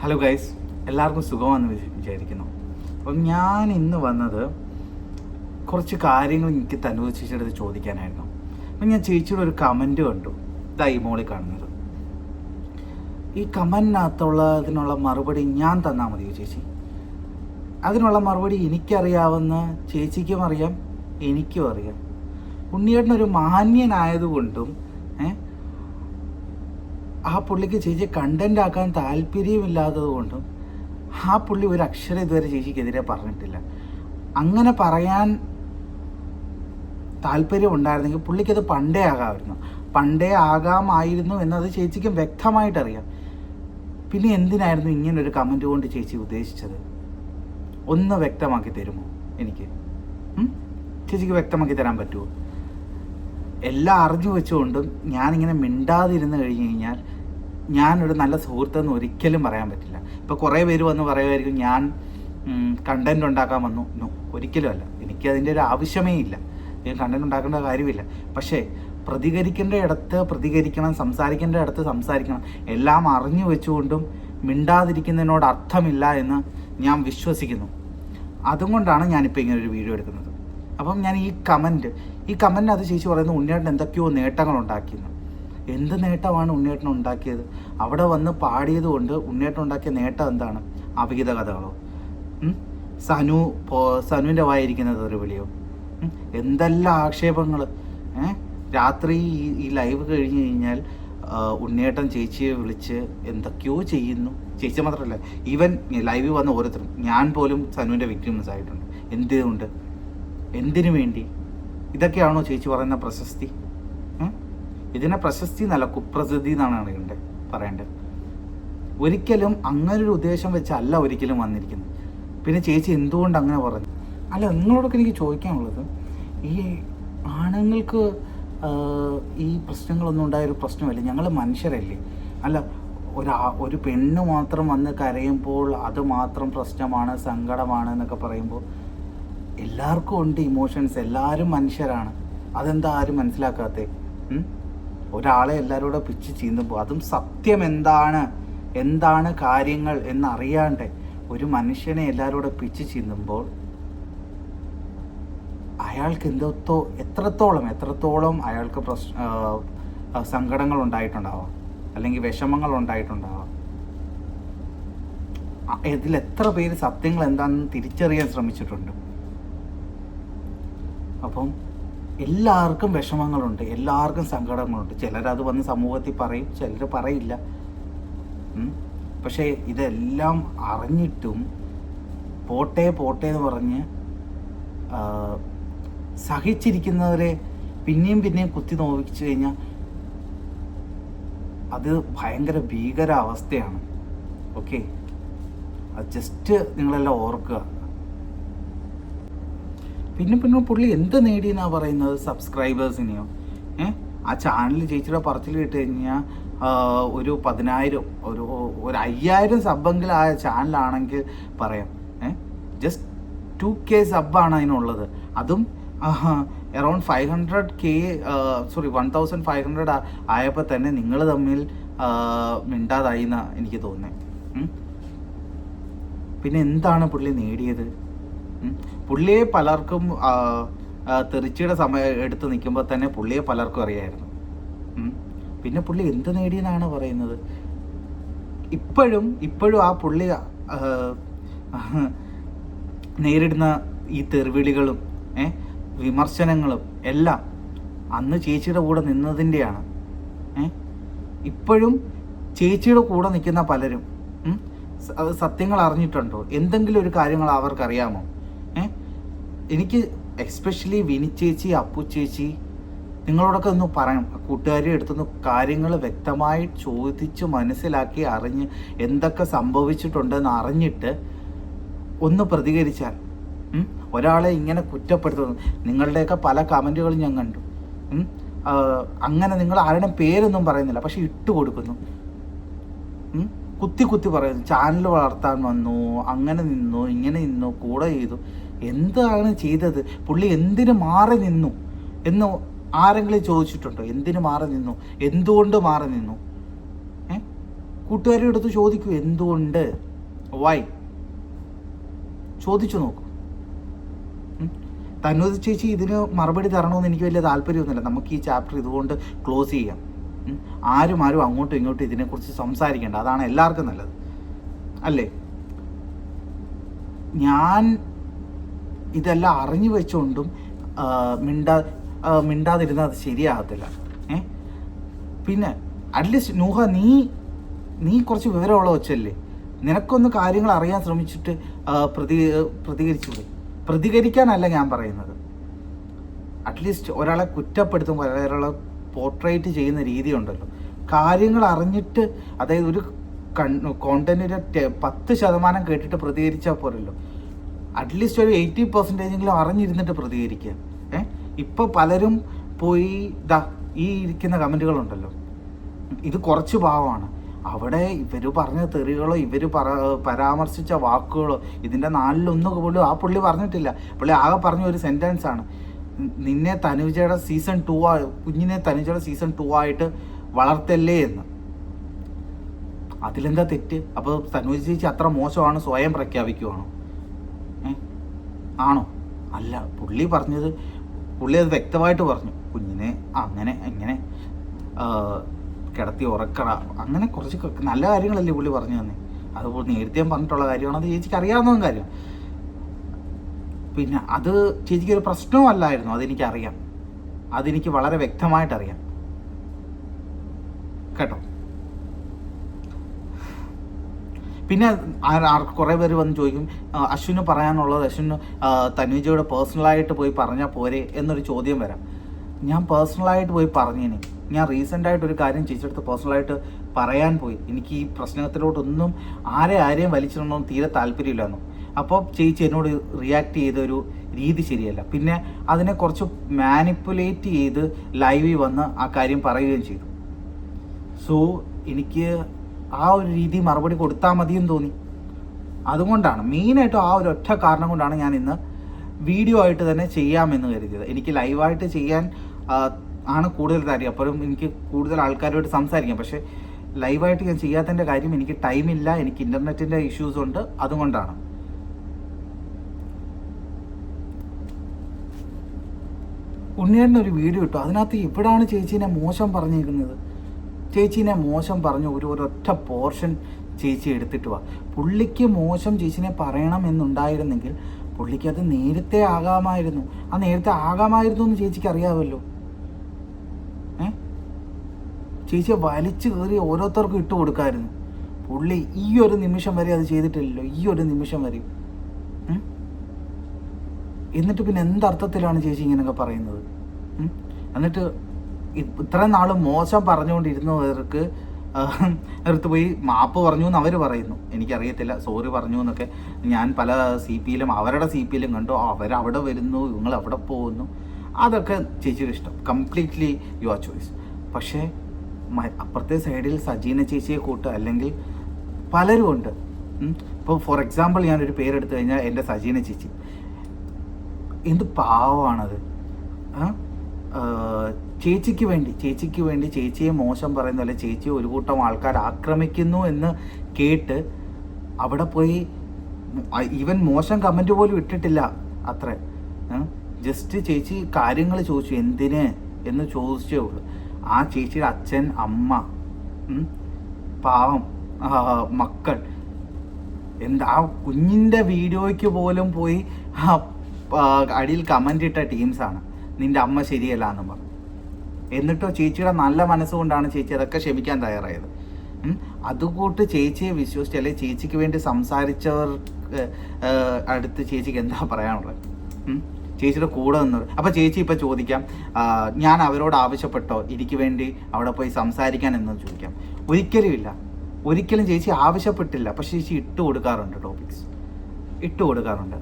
Hello guys എല്ലാവർക്കും സുഖമാണെന്ന് വിചാ- വിചാരിക്കുന്നു. അപ്പം ഞാൻ ഇന്ന് വന്നത് കുറച്ച് കാര്യങ്ങൾ എനിക്ക് തന്നൂർ ചേച്ചിയുടെ ചോദിക്കാനായിരുന്നു. അപ്പം ഞാൻ ചേച്ചിയുടെ ഒരു കമന്റ് കണ്ടു. ഇതാ ഈ മോളിൽ കാണുന്നത്. ഈ കമന്റിനകത്തുള്ളതിനുള്ള മറുപടി ഞാൻ തന്നാൽ മതിയോ ചേച്ചി. അതിനുള്ള മറുപടി എനിക്കറിയാവുന്ന ചേച്ചിക്കും അറിയാം എനിക്കും അറിയാം. ഉണ്ണിയേട്ടനൊരു മാന്യനായതുകൊണ്ടും ആ പുള്ളിക്ക് ചേച്ചി കണ്ടന്റ് ആക്കാൻ താല്പര്യമില്ലാത്തത് കൊണ്ടും ആ പുള്ളി ഒരു അക്ഷരം ഇതുവരെ ചേച്ചിക്കെതിരെ പറഞ്ഞിട്ടില്ല. അങ്ങനെ പറയാൻ താല്പര്യം ഉണ്ടായിരുന്നെങ്കിൽ പുള്ളിക്കത് പണ്ടേ ആകാമായിരുന്നു. പണ്ടേ ആകാമായിരുന്നു എന്നത് ചേച്ചിക്കും വ്യക്തമായിട്ടറിയാം. പിന്നെ എന്തിനായിരുന്നു ഇങ്ങനൊരു ഒരു കമന്റ് കൊണ്ട് ചേച്ചി ഉദ്ദേശിച്ചത്? ഒന്ന് വ്യക്തമാക്കി തരുമോ എനിക്ക്? ചേച്ചിക്ക് വ്യക്തമാക്കി തരാൻ പറ്റുമോ? എല്ലാം അറിഞ്ഞു വെച്ചുകൊണ്ടും ഞാനിങ്ങനെ മിണ്ടാതിരുന്ന് കഴിഞ്ഞ് കഴിഞ്ഞാൽ ഞാനൊരു നല്ല സുഹൃത്തെന്ന് ഒരിക്കലും പറയാൻ പറ്റില്ല. ഇപ്പോൾ കുറേ പേര് വന്ന് പറയുമായിരിക്കും ഞാൻ കണ്ടന്റ് ഉണ്ടാക്കാൻ വന്നു. നോ ഒരിക്കലും അല്ല. എനിക്ക് അതിന്റെ ഒരു ആവശ്യമേ ഇല്ല. ഞാൻ കണ്ടന്റ് ഉണ്ടാക്കേണ്ട കാര്യമില്ല. പക്ഷേ പ്രതികരിക്കേണ്ട ഇടത്ത് പ്രതികരിക്കണം സംസാരിക്കേണ്ട ഇടത്ത് സംസാരിക്കണം എല്ലാം അറിഞ്ഞു വെച്ചുകൊണ്ടും മിണ്ടാതിരിക്കുന്നതിനോട് അർത്ഥമില്ല എന്ന് ഞാൻ വിശ്വസിക്കുന്നു. അതുകൊണ്ടാണ് ഞാനിപ്പോൾ ഇങ്ങനെ ഒരു വീഡിയോ എടുക്കുന്നത്. അപ്പം ഞാൻ ഈ കമന്റ് ഈ കമന്റ് അത് ചേച്ചി പറയുന്നത് ഉണ്ണിയേട്ടൻ എന്തൊക്കെയോ നേട്ടങ്ങൾ ഉണ്ടാക്കിയെന്ന് എന്ത് നേട്ടമാണ് ഉണ്ണിയേട്ടൻ ഉണ്ടാക്കിയത്? അവിടെ വന്ന് പാടിയത് കൊണ്ട് ഉണ്ണിയേട്ടൻ ഉണ്ടാക്കിയ നേട്ടം എന്താണ്? അവിഹിത കഥകളോ? സനു പോ സനുവിന്റെ വായിരിക്കുന്നത് ഒരു വിളിയോ എന്തെല്ലാം ആക്ഷേപങ്ങൾ രാത്രി ഈ- ഈ ലൈവ് കഴിഞ്ഞ് കഴിഞ്ഞാൽ ഉണ്ണിയേട്ടൻ ചേച്ചിയെ വിളിച്ച് എന്തൊക്കെയോ ചെയ്യുന്നു. ചേച്ചി മാത്രമല്ല ഈവൻ ലൈവിൽ വന്ന ഓരോരുത്തരും. ഞാൻ പോലും സനുവിന്റെ വിക്ടിംസ് ആയിട്ടുണ്ട്. എന്തുകൊണ്ട്? എന്തിനു വേണ്ടി? ഇതൊക്കെയാണോ ചേച്ചി പറയുന്ന പ്രശസ്തി? ഇതിനെ പ്രശസ്തി എന്നല്ല കുപ്രസിദ്ധി എന്നാണ് അറിയേണ്ടത് പറയേണ്ടത്. ഒരിക്കലും അങ്ങനെ ഒരു ഉദ്ദേശം വെച്ചല്ല ഒരിക്കലും വന്നിരിക്കുന്നത്. പിന്നെ ചേച്ചി എന്തുകൊണ്ട് അങ്ങനെ പറഞ്ഞു? അല്ല നിങ്ങളോടൊക്കെ എനിക്ക് ചോദിക്കാനുള്ളത് ഈ ആണുങ്ങൾക്ക് ഈ പ്രശ്നങ്ങളൊന്നും ഉണ്ടായൊരു പ്രശ്നമല്ല? ഞങ്ങൾ മനുഷ്യരല്ലേ? അല്ല ഒരു ഒരു പെണ്ണ് മാത്രം വന്ന് കരയുമ്പോൾ അത് മാത്രം പ്രശ്നമാണ് സങ്കടമാണ് എന്നൊക്കെ പറയുമ്പോൾ എല്ലാവർക്കും ഉണ്ട് ഇമോഷൻസ് എല്ലാവരും മനുഷ്യരാണ്. അതെന്താ ആരും മനസ്സിലാക്കാത്തേ? ഒരാളെ എല്ലാവരും കൂടെ പിച്ച് ചീന്തുമ്പോൾ അതും സത്യം എന്താണ്? എന്താണ് കാര്യങ്ങൾ എന്നറിയാണ്ട് ഒരു മനുഷ്യനെ എല്ലാവരും കൂടെ പിച്ച് ചീന്തുമ്പോൾ അയാൾക്ക് എന്തോ എത്രത്തോളം എത്രത്തോളം അയാൾക്ക് പ്രശ്ന സങ്കടങ്ങൾ ഉണ്ടായിട്ടുണ്ടാവാം. അല്ലെങ്കിൽ വിഷമങ്ങൾ ഉണ്ടായിട്ടുണ്ടാവാം. ഇതിൽ എത്ര പേര് സത്യങ്ങൾ എന്താണെന്ന് തിരിച്ചറിയാൻ ശ്രമിച്ചിട്ടുണ്ട്. അപ്പം എല്ലാവർക്കും വിഷമങ്ങളുണ്ട് എല്ലാവർക്കും സങ്കടങ്ങളുണ്ട്. ചിലരത് വന്ന് സമൂഹത്തിൽ പറയും ചിലർ പറയില്ല. പക്ഷേ ഇതെല്ലാം അറിഞ്ഞിട്ടും പോട്ടെ പോട്ടെ എന്ന് പറഞ്ഞ് സഹിച്ചിരിക്കുന്നവരെ പിന്നെയും പിന്നെയും കുത്തി നോവിച്ചു കഴിഞ്ഞാൽ അത് ഭയങ്കര ഭീകര അവസ്ഥയാണ് ഓക്കെ? അത് ജസ്റ്റ് നിങ്ങളെല്ലാം ഓർക്കുക. പിന്നെ പിന്നെ പുള്ളി എന്ത് നേടിയെന്നാ പറയുന്നത് സബ്സ്ക്രൈബേഴ്സിനെയോ ഏ? ആ ചാനൽ ചേച്ചിയുടെ പറച്ചിൽ കിട്ടി കഴിഞ്ഞാൽ ഒരു പതിനായിരം ഒരു ഒരു അയ്യായിരം സബ്ബെങ്കിലും ആ ചാനലാണെങ്കിൽ പറയാം. ഏ? ജസ്റ്റ് ടു കെ സബ്ബാണ് അതിനുള്ളത്. അതും around five hundred K sorry one thousand five hundred ആയപ്പോൾ തന്നെ നിങ്ങൾ തമ്മിൽ മിണ്ടാതായി എന്നാ എനിക്ക് തോന്നുന്നത് പിന്നെ എന്താണ് പുള്ളി നേടിയത്. പുള്ളിയെ പലർക്കും തെറിച്ചിയുടെ സമയം എടുത്ത് നിൽക്കുമ്പോൾ തന്നെ പുള്ളിയെ പലർക്കും അറിയായിരുന്നു. പിന്നെ പുള്ളി എന്ത് നേടിയെന്നാണ് പറയുന്നത്? ഇപ്പോഴും ഇപ്പോഴും ആ പുള്ളി നേരിടുന്ന ഈ തെറിവിളികളും ഏ വിമർശനങ്ങളും എല്ലാം അന്ന് ചേച്ചിയുടെ കൂടെ നിന്നതിന്റെയാണ്. ഏ ഇപ്പോഴും ചേച്ചിയുടെ കൂടെ നിൽക്കുന്ന പലരും സത്യങ്ങൾ അറിഞ്ഞിട്ടുണ്ടോ? എന്തെങ്കിലും ഒരു കാര്യങ്ങൾ അവർക്കറിയാമോ? എനിക്ക് എക്സ്പെഷ്യലി വിനി ചേച്ചി അപ്പു ചേച്ചി നിങ്ങളോടൊക്കെ ഒന്ന് പറയാം കൂട്ടുകാരെ അടുത്തുനിന്ന് കാര്യങ്ങൾ വ്യക്തമായി ചോദിച്ച് മനസ്സിലാക്കി അറിഞ്ഞ് എന്തൊക്കെ സംഭവിച്ചിട്ടുണ്ടെന്ന് അറിഞ്ഞിട്ട് ഒന്ന് പ്രതികരിച്ചാൽ ഒരാളെ ഇങ്ങനെ കുറ്റപ്പെടുത്തുന്നു. നിങ്ങളുടെയൊക്കെ പല കമന്റുകളും ഞാൻ കണ്ടു. അങ്ങനെ നിങ്ങൾ ആരുടെ പേരൊന്നും പറയുന്നില്ല പക്ഷെ ഇട്ട് കൊടുക്കുന്നു. കുത്തി കുത്തി പറയുന്നു. ചാനൽ വളർത്താൻ വന്നു അങ്ങനെ നിന്നു ഇങ്ങനെ നിന്നു കൂടെ ചെയ്തു. എന്താണ് ചെയ്തത്? പുള്ളി എന്തിനു മാറി നിന്നു? എന്ന് ആരെങ്കിലും ചോദിച്ചിട്ടുണ്ടോ? എന്തിനു മാറി നിന്നു? എന്തുകൊണ്ട് മാറി നിന്നു? ഏ? കൂട്ടുകാരുടെ അടുത്ത് ചോദിക്കൂ എന്തുകൊണ്ട്? വൈ ചോദിച്ചു നോക്കൂ. തന്നോദ് ചേച്ചി ഇതിന് മറുപടി തരണമെന്ന് എനിക്ക് വലിയ താല്പര്യമൊന്നുമില്ല. നമുക്ക് ഈ ചാപ്റ്റർ ഇതുകൊണ്ട് ക്ലോസ് ചെയ്യാം. ആരും ആരും അങ്ങോട്ടും ഇങ്ങോട്ടും ഇതിനെക്കുറിച്ച് സംസാരിക്കേണ്ട. അതാണ് എല്ലാവർക്കും നല്ലത്. അല്ലേ? ഞാൻ ഇതെല്ലാം അറിഞ്ഞു വെച്ചുകൊണ്ടും മിണ്ടാ മിണ്ടാതിരുന്നാൽ അത് ശരിയാകത്തില്ല. ഏ? പിന്നെ അറ്റ്ലീസ്റ്റ് നൂഹ നീ നീ കുറച്ച് വിവരമുള്ള വെച്ചല്ലേ നിനക്കൊന്ന് കാര്യങ്ങൾ അറിയാൻ ശ്രമിച്ചിട്ട് പ്രതി പ്രതികരിച്ചൂടെ. പ്രതികരിക്കാനല്ല ഞാൻ പറയുന്നത്. അറ്റ്ലീസ്റ്റ് ഒരാളെ കുറ്റപ്പെടുത്തുമ്പോൾ ഒരാളെ പോർട്രേറ്റ് ചെയ്യുന്ന രീതി ഉണ്ടല്ലോ. കാര്യങ്ങൾ അറിഞ്ഞിട്ട് അതായത് ഒരു കൺ കോണ്ടന്റിന്റെ പത്ത് ശതമാനം കേട്ടിട്ട് പ്രതികരിച്ചാൽ പോരല്ലോ. അറ്റ്ലീസ്റ്റ് ഒരു എയ്റ്റി പെർസെന്റേജെങ്കിലും അറിഞ്ഞിരുന്നിട്ട് പ്രതികരിക്കുക. ഏ? ഇപ്പോൾ പലരും പോയി ദാ ഈ ഇരിക്കുന്ന കമന്റുകളുണ്ടല്ലോ ഇത് കുറച്ച് ഭാവമാണ് അവിടെ ഇവർ പറഞ്ഞ തെറികളോ ഇവർ പറ പരാമർശിച്ച വാക്കുകളോ ഇതിന്റെ നാലിലൊന്നും പോലും ആ പുള്ളി പറഞ്ഞിട്ടില്ല. പുള്ളി ആകെ പറഞ്ഞ ഒരു സെന്റൻസ് ആണ്. നിന്നെ തനുജയുടെ സീസൺ ടു ആ കുഞ്ഞിനെ തനുജയുടെ സീസൺ ടു ആയിട്ട് വളർത്തല്ലേ എന്ന്. അതിലെന്താ തെറ്റ്? അപ്പോൾ തനുജ ചേച്ചി അത്ര മോശമാണ് സ്വയം പ്രഖ്യാപിക്കുവാണോ? ആണോ? അല്ല പുള്ളി പറഞ്ഞത് പുള്ളി അത് വ്യക്തമായിട്ട് പറഞ്ഞു. കുഞ്ഞിനെ അങ്ങനെ ഇങ്ങനെ കിടത്തി ഉറക്കട. അങ്ങനെ കുറച്ച് നല്ല കാര്യങ്ങളല്ലേ പുള്ളി പറഞ്ഞു തന്നെ. അതുപോലെ നേരത്തെ പറഞ്ഞിട്ടുള്ള കാര്യമാണ്. അത് ചേച്ചിക്ക് അറിയാവുന്ന കാര്യം. പിന്നെ അത് ചേച്ചിക്ക് ഒരു പ്രശ്നമല്ലായിരുന്നു അതെനിക്കറിയാം. അതെനിക്ക് വളരെ വ്യക്തമായിട്ടറിയാം. കേട്ടോ? പിന്നെ കുറേ പേര് വന്ന് ചോദിക്കും അശ്വിന് പറയാനുള്ളത് അശ്വിന് തനുജയുടെ പേഴ്സണലായിട്ട് പോയി പറഞ്ഞാൽ പോരെ എന്നൊരു ചോദ്യം വരാം. ഞാൻ പേഴ്സണലായിട്ട് പോയി പറഞ്ഞേനെ. ഞാൻ റീസെന്റായിട്ട് ഒരു കാര്യം ചേച്ചിയെടുത്ത് പേഴ്സണലായിട്ട് പറയാൻ പോയി. എനിക്ക് ഈ പ്രശ്നത്തിലോട്ടൊന്നും ആരെ ആരെയും വലിച്ചിടണമെന്ന് തീരെ താല്പര്യമില്ലായിരുന്നു. അപ്പോൾ ചേച്ചി എന്നോട് റിയാക്ട് ചെയ്ത ഒരു രീതി ശരിയല്ല. പിന്നെ അതിനെ കുറച്ച് മാനിപ്പുലേറ്റ് ചെയ്ത് ലൈവിൽ വന്ന് ആ കാര്യം പറയുകയും ചെയ്തു. സോ എനിക്ക് ആ ഒരു രീതി മറുപടി കൊടുത്താൽ മതിയെന്ന് തോന്നി. അതുകൊണ്ടാണ് മെയിനായിട്ടും ആ ഒരു ഒറ്റ കാരണം കൊണ്ടാണ് ഞാൻ ഇന്ന് വീഡിയോ ആയിട്ട് തന്നെ ചെയ്യാമെന്ന് കരുതിയത്. എനിക്ക് ലൈവായിട്ട് ചെയ്യാൻ ആണ് കൂടുതൽ കാര്യം അപ്പോഴും എനിക്ക് കൂടുതൽ ആൾക്കാരോട് സംസാരിക്കാം. പക്ഷേ ലൈവായിട്ട് ഞാൻ ചെയ്യാത്തതിന്റെ കാര്യം എനിക്ക് ടൈമില്ല എനിക്ക് ഇന്റർനെറ്റിന്റെ ഇഷ്യൂസ് ഉണ്ട്. അതുകൊണ്ടാണ്. ഉണ്ണിയേട്ടൻ ഒരു വീഡിയോ ഇട്ടു. അതിനകത്ത് ഇവിടാണ് ചേച്ചീനെ മോശം പറഞ്ഞേക്കുന്നത്. ചേച്ചീനെ മോശം പറഞ്ഞു ഒരു ഒരൊറ്റ പോർഷൻ ചേച്ചി എടുത്തിട്ട് വാ. പുള്ളിക്ക് മോശം ചേച്ചിനെ പറയണം എന്നുണ്ടായിരുന്നെങ്കിൽ പുള്ളിക്ക് അത് നേരത്തെ ആകാമായിരുന്നു. ആ നേരത്തെ ആകാമായിരുന്നു എന്ന് ചേച്ചിക്ക് അറിയാമല്ലോ ഏ? ചേച്ചിയെ വലിച്ചു കയറി ഓരോരുത്തർക്കും ഇട്ട് കൊടുക്കായിരുന്നു. പുള്ളി ഈ ഒരു നിമിഷം വരെ അത് ചെയ്തിട്ടില്ലല്ലോ ഈ ഒരു നിമിഷം വരെ. എന്നിട്ട് പിന്നെ എന്തർത്ഥത്തിലാണ് ചേച്ചി ഇങ്ങനെയൊക്കെ പറയുന്നത്? എന്നിട്ട് ഇ- ഇത്രയും നാൾ മോശം പറഞ്ഞുകൊണ്ടിരുന്നവർക്ക് അടുത്ത് പോയി മാപ്പ് പറഞ്ഞു എന്ന് അവർ പറയുന്നു. എനിക്കറിയത്തില്ല. സോറി പറഞ്ഞു എന്നൊക്കെ ഞാൻ പല സി പിയിലും അവരുടെ സി പിയിലും കണ്ടു. അവരവിടെ വരുന്നു ഇവങ്ങൾ അവിടെ പോകുന്നു. അതൊക്കെ ചേച്ചിയുടെ ഇഷ്ടം. കംപ്ലീറ്റ്ലി യുവർ ചോയ്സ് പക്ഷേ അപ്പുറത്തെ സൈഡിൽ സജീന ചേച്ചിയെ കൂട്ട് അല്ലെങ്കിൽ പലരും ഉണ്ട്. ഇപ്പോൾ ഫോർ എക്സാമ്പിൾ ഞാനൊരു പേരെടുത്തു കഴിഞ്ഞാൽ എന്റെ സജീന ചേച്ചി. എന്ത് പാവമാണത്. ചേച്ചിക്ക് വേണ്ടി ചേച്ചിക്ക് വേണ്ടി ചേച്ചിയെ മോശം പറയുന്നു അല്ലെ ചേച്ചിയെ ഒരു കൂട്ടം ആൾക്കാർ ആക്രമിക്കുന്നു എന്ന് കേട്ട് അവിടെ പോയി ഈവൻ മോശം കമന്റ് പോലും ഇട്ടിട്ടില്ല അത്ര. ജസ്റ്റ് ചേച്ചി കാര്യങ്ങൾ ചോദിച്ചു എന്തിന് എന്ന് ചോദിച്ചേ ഉള്ളൂ. ആ ചേച്ചിയുടെ അച്ഛൻ അമ്മ പാവം മക്കൾ എന്താ ആ കുഞ്ഞിന്റെ വീഡിയോയ്ക്ക് പോലും പോയി അടിയിൽ കമന്റ് ഇട്ട ടീംസാണ് നിന്റെ അമ്മ ശരിയല്ല എന്ന് പറഞ്ഞു. എന്നിട്ടോ ചേച്ചിയുടെ നല്ല മനസ്സുകൊണ്ടാണ് ചേച്ചി അതൊക്കെ ക്ഷമിക്കാൻ തയ്യാറായത്. അതുകൂട്ട് ചേച്ചിയെ വിശ്വസിച്ച് അല്ലെങ്കിൽ ചേച്ചിക്ക് വേണ്ടി സംസാരിച്ചവർ അടുത്ത് ചേച്ചിക്ക് എന്താ പറയാനുള്ളത്? ചേച്ചിയുടെ കൂടെ നിന്നത് അപ്പോൾ ചേച്ചി ഇപ്പോൾ ചോദിക്കാം ഞാൻ അവരോട് ആവശ്യപ്പെട്ടോ? എനിക്ക് വേണ്ടി അവിടെ പോയി സംസാരിക്കാൻ എന്ന് ചോദിക്കാം. ഒരിക്കലും ഇല്ല ഒരിക്കലും ചേച്ചി ആവശ്യപ്പെട്ടില്ല. പക്ഷേ ചേച്ചി ഇട്ട് കൊടുക്കാറുണ്ട് ടോപ്പിക്സ് ഇട്ട് കൊടുക്കാറുണ്ട്.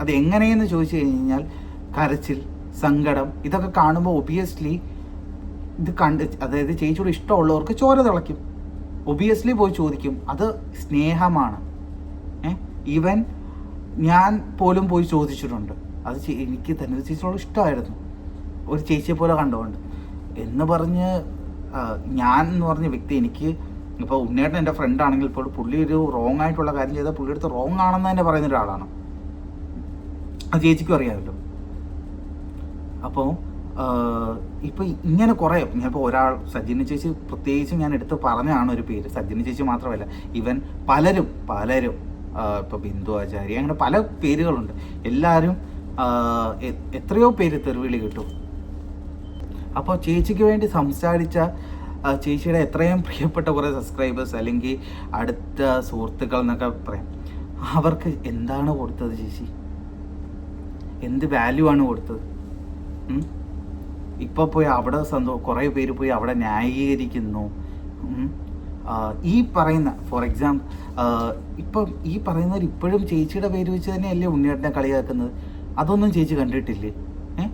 അത് എങ്ങനെയെന്ന് ചോദിച്ചു കഴിഞ്ഞാൽ കരച്ചിൽ സങ്കടം ഇതൊക്കെ കാണുമ്പോൾ ഒബിയസ്ലി ഇത് കണ്ട് അതായത് ചേച്ചിയോട് ഇഷ്ടമുള്ളവർക്ക് ചോര തിളയ്ക്കും. ഒബിയസ്ലി പോയി ചോദിക്കും അത് സ്നേഹമാണ്. ഈവൻ ഞാൻ പോലും പോയി ചോദിച്ചിട്ടുണ്ട്. അത് എനിക്ക് തന്നെ ചേച്ചിയോട് ഇഷ്ടമായിരുന്നു. ഒരു ചേച്ചിയെ പോലെ കണ്ടുകൊണ്ട് എന്ന് പറഞ്ഞ് ഞാൻ എന്ന് പറഞ്ഞ വ്യക്തി എനിക്ക് ഇപ്പോൾ ഉണ്ണിയേട്ടൻ എന്റെ ഫ്രണ്ട് ആണെങ്കിൽ ഇപ്പോൾ പുള്ളി ഒരു റോങ് ആയിട്ടുള്ള കാര്യം ചെയ്താൽ പുള്ളിയെടുത്ത് റോങ് ആണെന്ന് തന്നെ പറയുന്ന ഒരാളാണ്. അത് ചേച്ചിക്കും അറിയാമല്ലോ. അപ്പോൾ ഇപ്പോൾ ഇങ്ങനെ കുറേ ഞാനിപ്പോൾ ഒരാൾ സജ്ജിന ചേച്ചി പ്രത്യേകിച്ചും ഞാൻ എടുത്ത് പറഞ്ഞതാണ് ഒരു പേര്. സജ്ജിന ചേച്ചി മാത്രമല്ല ഇവൻ പലരും പലരും ഇപ്പോൾ ബിന്ദു ആചാരി അങ്ങനെ പല പേരുകളുണ്ട്. എല്ലാവരും എത്രയോ പേര് തെരുവിളി കിട്ടും. അപ്പോൾ ചേച്ചിക്ക് വേണ്ടി സംസാരിച്ച ചേച്ചിയുടെ എത്രയും പ്രിയപ്പെട്ട കുറേ സബ്സ്ക്രൈബേഴ്സ് അല്ലെങ്കിൽ അടുത്ത സുഹൃത്തുക്കൾ എന്നൊക്കെ പറയാം. അവർക്ക് എന്താണ് കൊടുത്തത് ചേച്ചി? എന്ത് വാല്യൂ ആണ് കൊടുത്തത്? ഉം? ഇപ്പൊ പോയി അവിടെ സന്തോ കുറേ പേര് പോയി അവിടെ ന്യായീകരിക്കുന്നു. ഈ പറയുന്ന ഫോർ എക്സാമ്പിൾ ഇപ്പം ഈ പറയുന്നവർ ഇപ്പോഴും ചേച്ചിയുടെ പേര് വെച്ച് തന്നെയല്ലേ ഉണ്ണിയേട്ടനെ കളിയാക്കുന്നത് അതൊന്നും ചേച്ചി കണ്ടിട്ടില്ലേ? ഏ?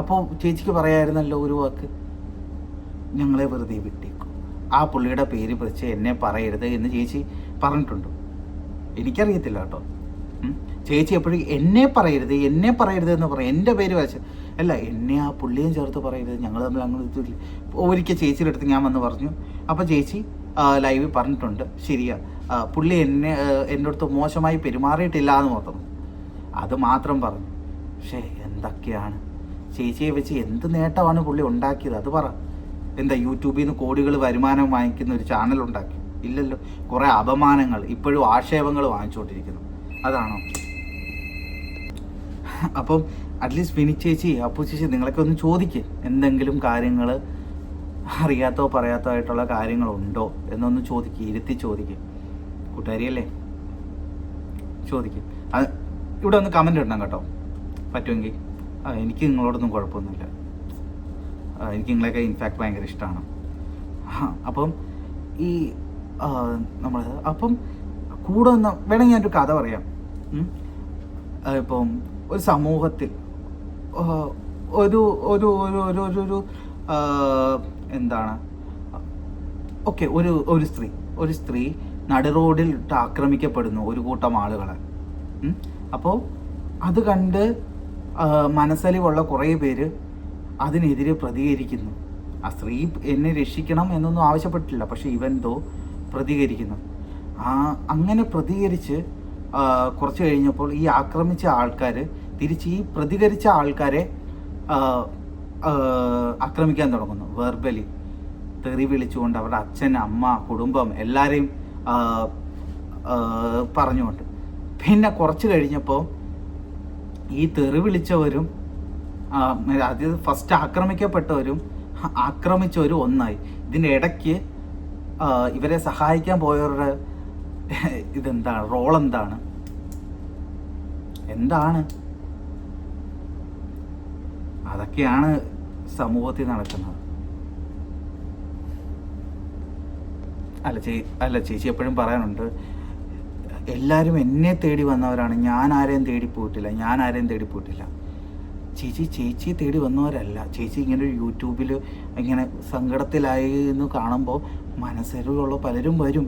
അപ്പോൾ ചേച്ചിക്ക് പറയായിരുന്നല്ലോ ഒരു വാക്ക്? ഞങ്ങളെ വെറുതെ വിട്ടേക്കും. ആ പുള്ളിയുടെ പേര് വെച്ച് എന്നെ പറയരുത് എന്ന് ചേച്ചി പറഞ്ഞിട്ടുണ്ട്. എനിക്കറിയത്തില്ല കേട്ടോ. ചേച്ചി എപ്പോഴും എന്നെ പറയരുത് എന്നെ പറയരുത് എന്ന് പറയും. എന്റെ പേര് വെച്ച് അല്ല എന്നെ ആ പുള്ളിയും ചേർത്ത് പറയരുത് ഞങ്ങൾ തമ്മിൽ അങ്ങനെ ഒരിക്കൽ ചേച്ചിയുടെ അടുത്ത് ഞാൻ വന്ന് പറഞ്ഞു. അപ്പോൾ ചേച്ചി ലൈവിൽ പറഞ്ഞിട്ടുണ്ട്. ശരിയാ. പുള്ളി എന്നെ എന്റെ അടുത്ത് മോശമായി പെരുമാറിയിട്ടില്ല എന്ന് മാത്രം അത് മാത്രം പറഞ്ഞു. പക്ഷേ എന്തൊക്കെയാണ്? ചേച്ചിയെ വെച്ച് എന്ത് നേട്ടമാണ് പുള്ളി ഉണ്ടാക്കിയത്? അത് പറ. എന്താ യൂട്യൂബിൽ നിന്ന് കോടികൾ വരുമാനം വാങ്ങിക്കുന്ന ഒരു ചാനൽ ഉണ്ടാക്കി. ഇല്ലല്ലോ. കുറേ അപമാനങ്ങൾ ഇപ്പോഴും ആക്ഷേപങ്ങൾ വാങ്ങിച്ചുകൊണ്ടിരിക്കുന്നു. അതാണോ? അപ്പം അറ്റ്ലീസ്റ്റ് വിനി ചേച്ചി അപ്പു ചേച്ചി നിങ്ങളൊക്കെ ഒന്ന് ചോദിക്കുക എന്തെങ്കിലും കാര്യങ്ങൾ അറിയാത്തോ പറയാത്തോ ആയിട്ടുള്ള കാര്യങ്ങളുണ്ടോ എന്നൊന്ന് ചോദിക്കുക ഇരുത്തി ചോദിക്കുക കൂട്ടുകാരിയല്ലേ? ചോദിക്കും. ഇവിടെ ഒന്ന് കമന്റ് ഇടണം കേട്ടോ. പറ്റുമെങ്കിൽ എനിക്ക് നിങ്ങളോടൊന്നും കുഴപ്പമൊന്നുമില്ല. എനിക്ക് നിങ്ങളെയൊക്കെ ഇൻഫാക്ട് ഭയങ്കര ഇഷ്ടമാണ് അപ്പം ഈ നമ്മൾ അപ്പം കൂടെ ഒന്ന് വേണമെങ്കിൽ ഞാനൊരു കഥ പറയാം. ഇപ്പം ഒരു സമൂഹത്തിൽ ഒരു ഒരു ഒരു ഒരു ഒരു ഒരു എന്താണ്? ഓക്കെ ഒരു ഒരു സ്ത്രീ ഒരു സ്ത്രീ നടു റോഡിൽ ഇട്ട് ആക്രമിക്കപ്പെടുന്നു ഒരു കൂട്ടം ആളുകളെ. അപ്പോൾ അത് കണ്ട് മനസ്സലിവുള്ള കുറേ പേര് അതിനെതിരെ പ്രതികരിക്കുന്നു. ആ സ്ത്രീ എന്നെ രക്ഷിക്കണം എന്നൊന്നും ആവശ്യപ്പെട്ടില്ല പക്ഷേ ഇവൻ തോ പ്രതികരിക്കുന്നു. ആ അങ്ങനെ പ്രതികരിച്ച് കുറച്ച് കഴിഞ്ഞപ്പോൾ ഈ ആക്രമിച്ച ആൾക്കാർ തിരിച്ച് ഈ പ്രതികരിച്ച ആൾക്കാരെ ആക്രമിക്കാൻ തുടങ്ങുന്നു. വെർബലി തെറി വിളിച്ചുകൊണ്ട് അവരുടെ അച്ഛൻ അമ്മ കുടുംബം എല്ലാവരെയും പറഞ്ഞുകൊണ്ട്. പിന്നെ കുറച്ച് കഴിഞ്ഞപ്പോൾ ഈ തെറി വിളിച്ചവരും അതായത് അത് ഫസ്റ്റ് ആക്രമിക്കപ്പെട്ടവരും ആക്രമിച്ചവരും ഒന്നായി. ഇതിന്റെ ഇടയ്ക്ക് ഇവരെ സഹായിക്കാൻ പോയവരുടെ ഇതെന്താണ്? റോൾ എന്താണ്? എന്താണ്? അതൊക്കെയാണ് സമൂഹത്തിൽ നടക്കുന്നത്. അല്ല ചേ അല്ല ചേച്ചി എപ്പോഴും പറയാനുണ്ട് എല്ലാവരും എന്നെ തേടി വന്നവരാണ്. ഞാൻ ആരെയും തേടി പോയിട്ടില്ല. ഞാൻ ആരെയും തേടി പോയിട്ടില്ല. ചേച്ചി ചേച്ചി തേടി വന്നവരല്ല. ചേച്ചി ഇങ്ങനെ ഒരു യൂട്യൂബിൽ ഇങ്ങനെ സങ്കടത്തിലായി എന്ന് കാണുമ്പോൾ മനസ്സിലുള്ള പലരും വരും.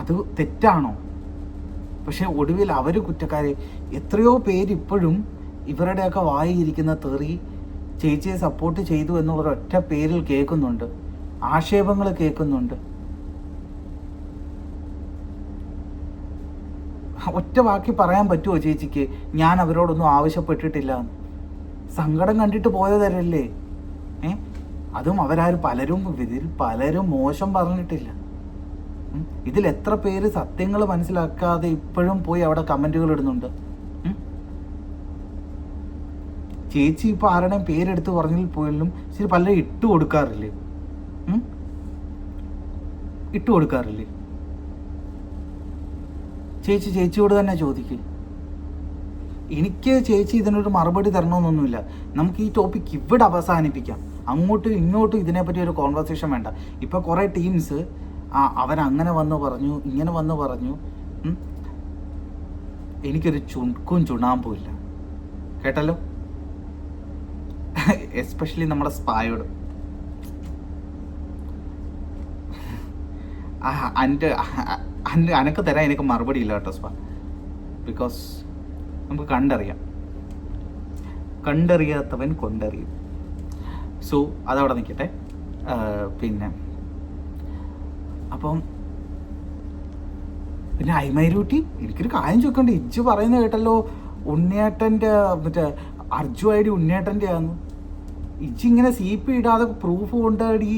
അത് തെറ്റാണോ? പക്ഷെ ഒടുവിൽ അവർ കുറ്റക്കാരെ എത്രയോ പേരിപ്പോഴും ഇവരുടെയൊക്കെ വായിരിക്കുന്ന തെറി ചേച്ചിയെ സപ്പോർട്ട് ചെയ്തു എന്നുള്ള ഒറ്റ പേരിൽ കേൾക്കുന്നുണ്ട്. ആക്ഷേപങ്ങൾ കേൾക്കുന്നുണ്ട്. ഒറ്റ വാക്കി പറയാൻ പറ്റുമോ ചേച്ചിക്ക്? ഞാൻ അവരോടൊന്നും ആവശ്യപ്പെട്ടിട്ടില്ല. സങ്കടം കണ്ടിട്ട് പോയതരല്ലേ ഏ? അതും അവരാരും പലരും ഇതിൽ പലരും മോശം പറഞ്ഞിട്ടില്ല. ഇതിൽ എത്ര പേര് സത്യങ്ങൾ മനസ്സിലാക്കാതെ ഇപ്പോഴും പോയി അവിടെ കമന്റുകൾ ഇടുന്നുണ്ട്? ചേച്ചി ഇപ്പൊ ആരുടെയും പേരെടുത്ത് പറഞ്ഞതിൽ പോയാലും ശരി പലരും ഇട്ട് കൊടുക്കാറില്ലേ? ഇട്ടു കൊടുക്കാറില്ലേ? ചേച്ചി ചേച്ചിയോട് തന്നെ ചോദിക്കും. എനിക്ക് ചേച്ചി ഇതിനൊരു മറുപടി തരണമെന്നൊന്നുമില്ല. നമുക്ക് ഈ ടോപ്പിക് ഇവിടെ അവസാനിപ്പിക്കാം. അങ്ങോട്ടും ഇങ്ങോട്ടും ഇതിനെപ്പറ്റി ഒരു കോൺവെർസേഷൻ വേണ്ട. ഇപ്പൊ കുറേ ടീംസ് ആ അവൻ അങ്ങനെ വന്ന് പറഞ്ഞു ഇങ്ങനെ വന്ന് പറഞ്ഞു. എനിക്കൊരു ചുണക്കും ചുണാമ്പും ഇല്ല. കേട്ടല്ലോ? എസ്പെഷ്യലി നമ്മുടെ സ്പായോട്. അന്റെ അനക്ക് തരാൻ എനിക്ക് മറുപടി ഇല്ല കേട്ടോ സ്പാ. ബിക്കോസ് നമുക്ക് കണ്ടറിയാം. കണ്ടറിയാത്തവൻ കൊണ്ടറിയും. സോ അതവിടെ നിൽക്കട്ടെ. പിന്നെ അപ്പം പിന്നെ ഐമൈരൂട്ടി എനിക്കൊരു കാര്യം ചോദിക്കണ്ട? ഇജ്ജ് പറയുന്നത് കേട്ടല്ലോ ഉണ്ണിയേട്ടന്റെ മറ്റേ അർജു ഐ ഡി ഉണ്ണിയേട്ടന്റെ ആന്ന് ഇജ്ജ് ഇങ്ങനെ സി പി ഇടാതെ പ്രൂഫ് കൊണ്ടടി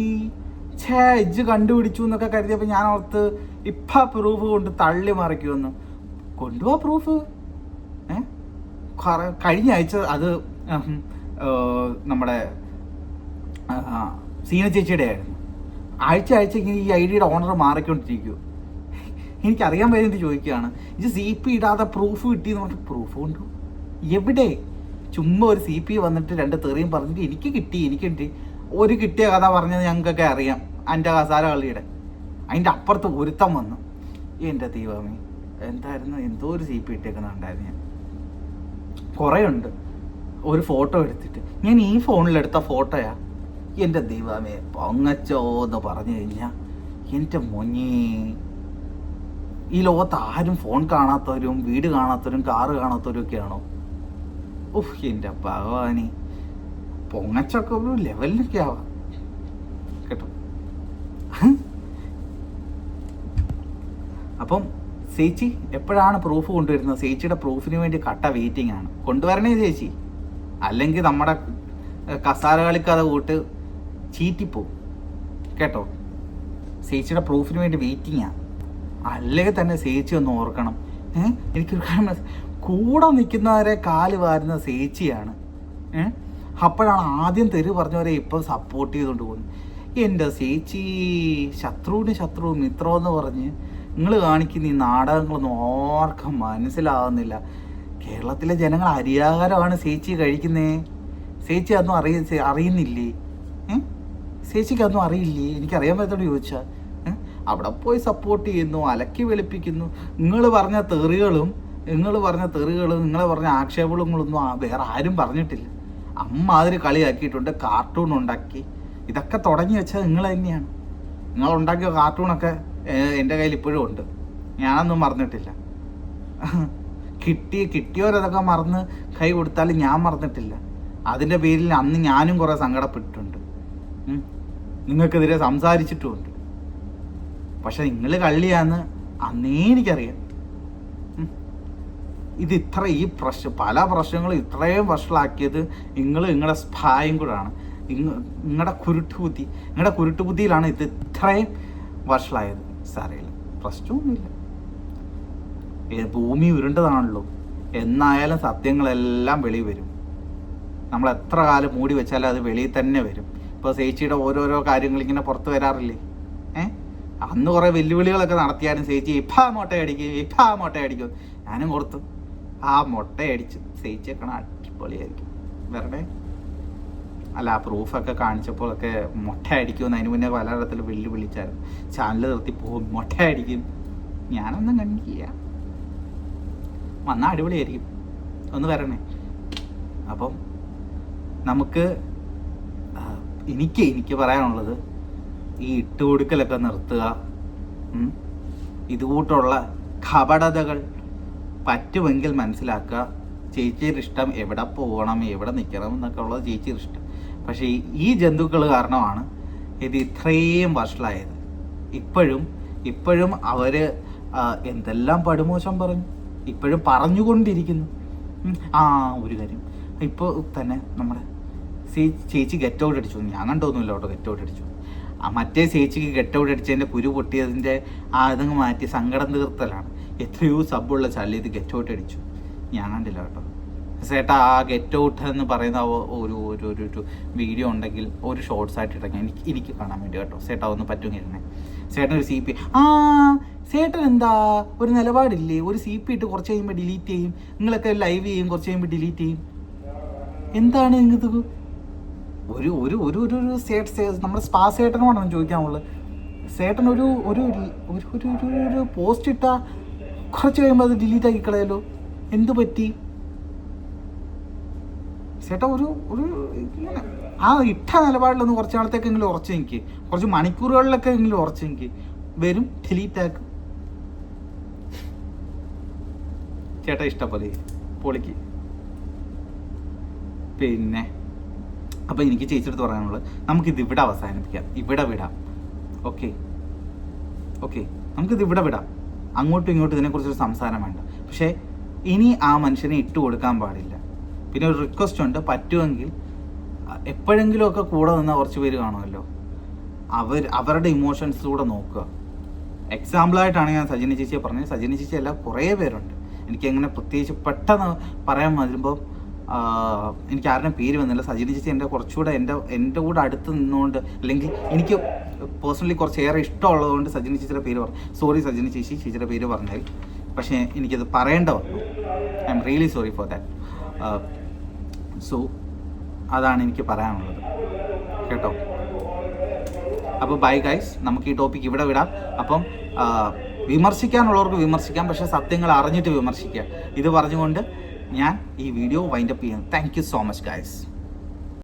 ഛേ ഇജ്ജ് കണ്ടുപിടിച്ചു എന്നൊക്കെ കരുതിയപ്പോൾ ഞാൻ ഓർത്ത് ഇപ്പം പ്രൂഫ് കൊണ്ട് തള്ളി മറിക്കുമെന്ന്. കൊണ്ടുപോവാ പ്രൂഫ് ഏ? കുറേ- കഴിഞ്ഞ ആഴ്ച അത് നമ്മുടെ സീന ചേച്ചിയുടെ ആയിരുന്നു ആഴ്ച ആഴ്ച ഇങ്ങനെ ഈ ഐ ഡിയുടെ ഓണർ മാറിക്കൊണ്ടിരിക്കുമോ എനിക്കറിയാൻ വേണ്ടി ചോദിക്കുകയാണ്. ഇത് സി പി ഇടാതെ പ്രൂഫ് കിട്ടി എന്ന് പറഞ്ഞിട്ട് പ്രൂഫ് കൊണ്ടു എവിടെ? ചുമ്മാ ഒരു സി പി വന്നിട്ട് രണ്ട് തെറിയും പറഞ്ഞിട്ട് എനിക്ക് കിട്ടി എനിക്ക് കിട്ടി. ഒരു കിട്ടിയ കഥ പറഞ്ഞത് ഞങ്ങൾക്കൊക്കെ അറിയാം. എന്റെ കസാര കളിയുടെ. അതിന്റെ അപ്പുറത്ത് ഒരുത്തം വന്നു. എന്റെ ദൈവമേ എന്തായിരുന്നു? എന്തോ ഒരു സി പി ഇട്ടേക്കുന്നുണ്ടായിരുന്നു ഞാൻ. കുറേ ഉണ്ട്. ഒരു ഫോട്ടോ എടുത്തിട്ട്. ഞാൻ ഈ ഫോണിലെടുത്ത ഫോട്ടോയാ. എന്റെ ദൈവമേ പൊങ്ങച്ചോ എന്ന് പറഞ്ഞു കഴിഞ്ഞാൽ എന്റെ മുഞ്ഞി ഈ ലോകത്ത് ആരും ഫോൺ കാണാത്തവരും വീട് കാണാത്തവരും കാറ് കാണാത്തവരും ഒക്കെയാണോ ഓഹ് എന്റെ ഭഗവാനി പൊങ്ങച്ചൊക്കെ ഒരു ലെവലിലൊക്കെ ആവാം. കേട്ടോ? അപ്പം ചേച്ചി എപ്പോഴാണ് പ്രൂഫ് കൊണ്ടുവരുന്നത്? ചേച്ചിയുടെ പ്രൂഫിന് വേണ്ടി കട്ട വെയിറ്റിംഗ് ആണ്. കൊണ്ടുവരണേ ചേച്ചി. അല്ലെങ്കിൽ നമ്മുടെ കസാര കളിക്കഥ കൂട്ട് ചീറ്റിപ്പോവും. കേട്ടോ? ചേച്ചിയുടെ പ്രൂഫിന് വേണ്ടി വെയിറ്റിംഗ് ആണ് അല്ലെങ്കിൽ തന്നെ സേച്ചി ഒന്ന് ഓർക്കണം. ഏഹ് എനിക്കൊരു കാര്യം കൂടെ നിൽക്കുന്നവരെ കാൽ വാരുന്ന ചേച്ചിയാണ്. ഏഹ് അപ്പോഴാണ് ആദ്യം തെരു പറഞ്ഞവരെ ഇപ്പം സപ്പോർട്ട് ചെയ്തുകൊണ്ട് പോകുന്നത്. എന്റെ ചേച്ചി ശത്രുവിന് ശത്രു മിത്രം എന്ന് പറഞ്ഞ് നിങ്ങൾ കാണിക്കുന്ന ഈ നാടകങ്ങളൊന്നും ഓർക്കും മനസ്സിലാകുന്നില്ല കേരളത്തിലെ ജനങ്ങൾ അരിയാഹാരമാണ് സേച്ചി കഴിക്കുന്നേ. സേച്ചി അതൊന്നും അറിയ അറിയുന്നില്ലേ? ഏഹ് ചേച്ചിക്ക് അതൊന്നും അറിയില്ലേ? എനിക്കറിയാൻ പറ്റത്തോട് ചോദിച്ചാൽ അവിടെ പോയി സപ്പോർട്ട് ചെയ്യുന്നു അലക്കി വെളുപ്പിക്കുന്നു. നിങ്ങൾ പറഞ്ഞ തെറികളും നിങ്ങൾ പറഞ്ഞ തെറികളും നിങ്ങൾ പറഞ്ഞ ആക്ഷേപങ്ങളൊന്നും വേറെ ആരും പറഞ്ഞിട്ടില്ല. അമ്മാതിരി കളിയാക്കിയിട്ടുണ്ട് കാർട്ടൂൺ ഉണ്ടാക്കി. ഇതൊക്കെ തുടങ്ങി വെച്ചാൽ നിങ്ങൾ തന്നെയാണ്. നിങ്ങൾ ഉണ്ടാക്കിയ കാർട്ടൂണൊക്കെ എന്റെ കയ്യിൽ ഇപ്പോഴും ഉണ്ട്. ഞാനൊന്നും മറന്നിട്ടില്ല. കിട്ടി കിട്ടിയവരതൊക്കെ മറന്ന് കൈ കൊടുത്താൽ ഞാൻ മറന്നിട്ടില്ല. അതിന്റെ പേരിൽ അന്ന് ഞാനും കുറേ സങ്കടപ്പെട്ടിട്ടുണ്ട്. നിങ്ങൾക്കെതിരെ സംസാരിച്ചിട്ടുമുണ്ട് പക്ഷെ നിങ്ങൾ കള്ളിയാന്ന് അന്നേ എനിക്കറിയാം. ഇത് ഇത്ര ഈ പ്രശ്നം പല പ്രശ്നങ്ങളും ഇത്രയും വഷളാക്കിയത് നിങ്ങൾ നിങ്ങളുടെ സ്ഫായം കൂടാണ്. നിങ്ങളുടെ കുരുട്ടുബുദ്ധി നിങ്ങളുടെ കുരുട്ടുബുദ്ധിയിലാണ് ഇത് ഇത്രയും വഷളായത്. സാരയില്ല പ്രശ്നമൊന്നുമില്ല. ഭൂമി ഉരുണ്ടതാണല്ലോ. എന്നായാലും സത്യങ്ങളെല്ലാം വെളി വരും. നമ്മൾ എത്ര കാലം മൂടി വെച്ചാലും അത് വെളിയിൽ തന്നെ വരും. ഇപ്പോൾ ചേച്ചിയുടെ ഓരോരോ കാര്യങ്ങൾ ഇങ്ങനെ പുറത്ത് വരാറില്ലേ? ഏ? അന്ന് കുറേ വെല്ലുവിളികളൊക്കെ നടത്തിയാലും ചേച്ചി ഇപ്പാ മുട്ടയടിക്കും ഇപ്പാ മുട്ടയടിക്കും ഞാനും കൊടുത്തു ആ മുട്ടയടിച്ച് ചേച്ചിയൊക്കെ അടിപൊളിയായിരിക്കും. വെറുതെ? അല്ല ആ പ്രൂഫൊക്കെ കാണിച്ചപ്പോഴൊക്കെ മുട്ടയടിക്കുമെന്ന് അതിന് മുന്നേ പലതരത്തിൽ വെല്ലുവിളിച്ചായിരുന്നു. ചാനൽ നിർത്തി പോകും മുട്ടയടിക്കും ഞാനൊന്നും കണ്ടില്ല വന്നാൽ അടിപൊളിയായിരിക്കും. ഒന്ന് വരണേ. അപ്പം നമുക്ക് എനിക്ക് എനിക്ക് പറയാനുള്ളത് ഈ ഇട്ടുകൊടുക്കലൊക്കെ നിർത്തുക. ഇതുകൂട്ടുള്ള കപടതകൾ പറ്റുമെങ്കിൽ മനസ്സിലാക്കുക ചേച്ചിയുടെ ഇഷ്ടം എവിടെ പോകണം എവിടെ നിൽക്കണം എന്നൊക്കെ ഉള്ളത് ചേച്ചിയുടെ ഇഷ്ടം പക്ഷേ ഈ- ജന്തുക്കൾ കാരണമാണ് ഇത് ഇത്രയും വഷളായത് ഇപ്പോഴും ഇപ്പോഴും അവർ എന്തെല്ലാം പടുമോശം പറഞ്ഞു ഇപ്പോഴും പറഞ്ഞുകൊണ്ടിരിക്കുന്നു. ആ ഒരു കാര്യം ഇപ്പോൾ തന്നെ നമ്മുടെ ചേ- ചേച്ചി ഗെറ്റ് ഔട്ട് അടിച്ചു. ഞാൻ കണ്ടൊന്നുമില്ല കേട്ടോ ഗെറ്റ് ഔട്ട് അടിച്ചു. ആ മറ്റേ ചേച്ചിക്ക് ഗെറ്റ് ഔട്ട് അടിച്ചതിന്റെ കുരു പൊട്ടിയതിന്റെ ആ ഇതങ്ങ് മാറ്റി സങ്കടം തീർത്തലാണ്. എത്രയോ സബ്ബുള്ള ചളി ഇത് ഗെറ്റ് ഔട്ട് അടിച്ചു. ഞാൻ കണ്ടില്ല കേട്ടോ. ചേട്ടാ ആ ഗെറ്റ് ഔട്ട് എന്ന് പറയുന്ന ഒരു ഒരു ഒരു വീഡിയോ ഉണ്ടെങ്കിൽ ഒരു ഷോർട്സ് ആയിട്ട് ഇടങ്ങി എനിക്ക് എനിക്ക് കാണാൻ വേണ്ടി കേട്ടോ. ചേട്ടാ ഒന്ന് പറ്റുമെങ്കിൽ ചേട്ടൻ ഒരു സി പി ആ ചേട്ടൻ എന്താ? ഒരു നിലപാടില്ലേ? ഒരു സി പി ഇട്ട് കുറച്ച് കഴിയുമ്പോൾ ഡിലീറ്റ് ചെയ്യും. നിങ്ങളൊക്കെ ലൈവ് ചെയ്യും കുറച്ച് കഴിയുമ്പോൾ ഡിലീറ്റ് ചെയ്യും. എന്താണ് നിങ്ങൾക്ക് ഒരു ഒരു ഒരു ഒരു ഒരു സേട്ട് നമ്മുടെ സ്പാ സേട്ടനോടാണ് ചോദിക്കാനുള്ളത് സേട്ടൻ ഒരു ഒരു ഒരു ഒരു ഒരു പോസ്റ്റ് ഇട്ടാൽ കുറച്ച് കഴിയുമ്പോൾ അത് ഡിലീറ്റ് ആക്കി കളയല്ലോ എന്ത് പറ്റി ചേട്ടാ ഒരു ഒരു ആ ഇട്ട നിലപാടിലൊന്ന് കുറച്ച് നാളത്തേക്കെങ്കിലും ഉറച്ചു നിൽക്ക് കുറച്ച് മണിക്കൂറുകളിലൊക്കെ എങ്കിലും ഉറച്ചു നിൽക്ക് വരും ഡിലീറ്റ് ആക്കും ചേട്ടാ ഇഷ്ടപ്പോലെ പൊളിക്ക് പിന്നെ അപ്പോൾ എനിക്ക് ചേച്ചിയെടുത്ത് പറയാനുള്ളത് നമുക്കിത് ഇവിടെ അവസാനിപ്പിക്കാം. ഇവിടെ വിടാം. ഓക്കെ? ഓക്കെ? നമുക്കിത് ഇവിടെ വിടാം. അങ്ങോട്ടും ഇങ്ങോട്ടും ഇതിനെക്കുറിച്ചൊരു സംസാരം വേണ്ട. പക്ഷേ ഇനി ആ മനുഷ്യനെ ഇട്ട് കൊടുക്കാൻ പാടില്ല. പിന്നെ ഒരു റിക്വസ്റ്റ് ഉണ്ട്. പറ്റുമെങ്കിൽ എപ്പോഴെങ്കിലുമൊക്കെ കൂടെ നിന്ന കുറച്ച് പേര് കാണുമല്ലോ. അവർ അവരുടെ ഇമോഷൻസ് ഇമോഷൻസിലൂടെ നോക്കുക. എക്സാമ്പിളായിട്ടാണ് ഞാൻ സജിനി ചേച്ചിയെ പറഞ്ഞത്. സജിനി ചേച്ചി അല്ല കുറേ പേരുണ്ട്. എനിക്ക് അങ്ങനെ പ്രത്യേകിച്ച് പെട്ടെന്ന് പറയാൻ വരുമ്പോൾ എനിക്ക് ആരുടെയും പേര് വന്നില്ല. സജിനി ചേച്ചി എന്റെ കുറച്ചുകൂടെ എന്റെ എന്റെ കൂടെ അടുത്ത് നിന്നുകൊണ്ട് അല്ലെങ്കിൽ എനിക്ക് പേഴ്സണലി കുറച്ചേറെ ഇഷ്ടമുള്ളതുകൊണ്ട് സജിന ചേച്ചിയുടെ പേര് പറഞ്ഞു സോറി സജിന ചേച്ചി ചേച്ചിയുടെ പേര് പറഞ്ഞാൽ പക്ഷേ എനിക്കത് പറയേണ്ട വന്നു. I'm really sorry for that so അതാണ് എനിക്ക് പറയാനുള്ളത്. കേട്ടോ? അപ്പോൾ ബൈ ഗൈസ് നമുക്ക് ഈ ടോപ്പിക് ഇവിടെ വിടാം. അപ്പം വിമർശിക്കാനുള്ളവർക്ക് വിമർശിക്കാം. പക്ഷേ സത്യങ്ങൾ അറിഞ്ഞിട്ട് വിമർശിക്കുക. ഇത് പറഞ്ഞുകൊണ്ട് ഞാൻ ഈ വീഡിയോ വൈൻഡപ്പ് ചെയ്യുന്നു താങ്ക് സോ മച്ച് ഗൈസ്